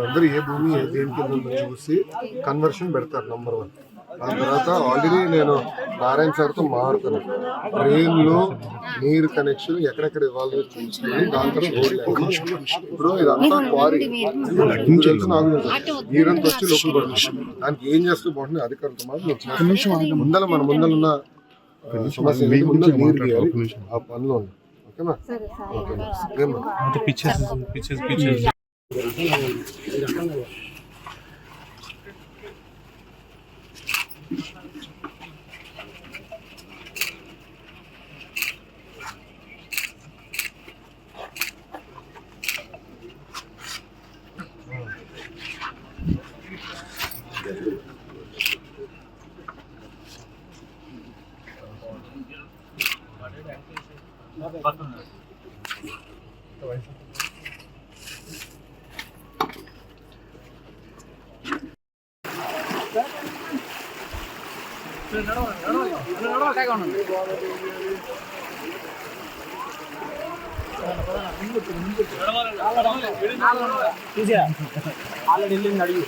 అందరూ ఏ భూమి ఏ దేని కింద చూసి కన్వర్షన్ పెడతారు నంబర్ వన్ ఆ తర్వాత ఆల్రెడీ నేను నారాయణ సార్తో మారుతాను డ్రైన్లో నీరు కనెక్షన్ ఎక్కడెక్కడ ఇవ్వాలో చూసుకుని దాని తర్వాత. ఇప్పుడు ఇదంతా క్వారీ మీకు తెలుసు నాకు తెలుసు నీరంతా వచ్చి లోపల పడుతుంది. దానికి ఏం చేస్తూ బాగుంటుంది అధికారులతో మాత్రం. ముందల మన ముందల ఉన్న ఆ, సమస్య నీరు. ఆ పనిలో ఉంది ఓకేనా? ఓకేనా? ఏమ్మా? Pictures pictures Gracias. ఆల్రెడీ వెళ్ళింది అడిగి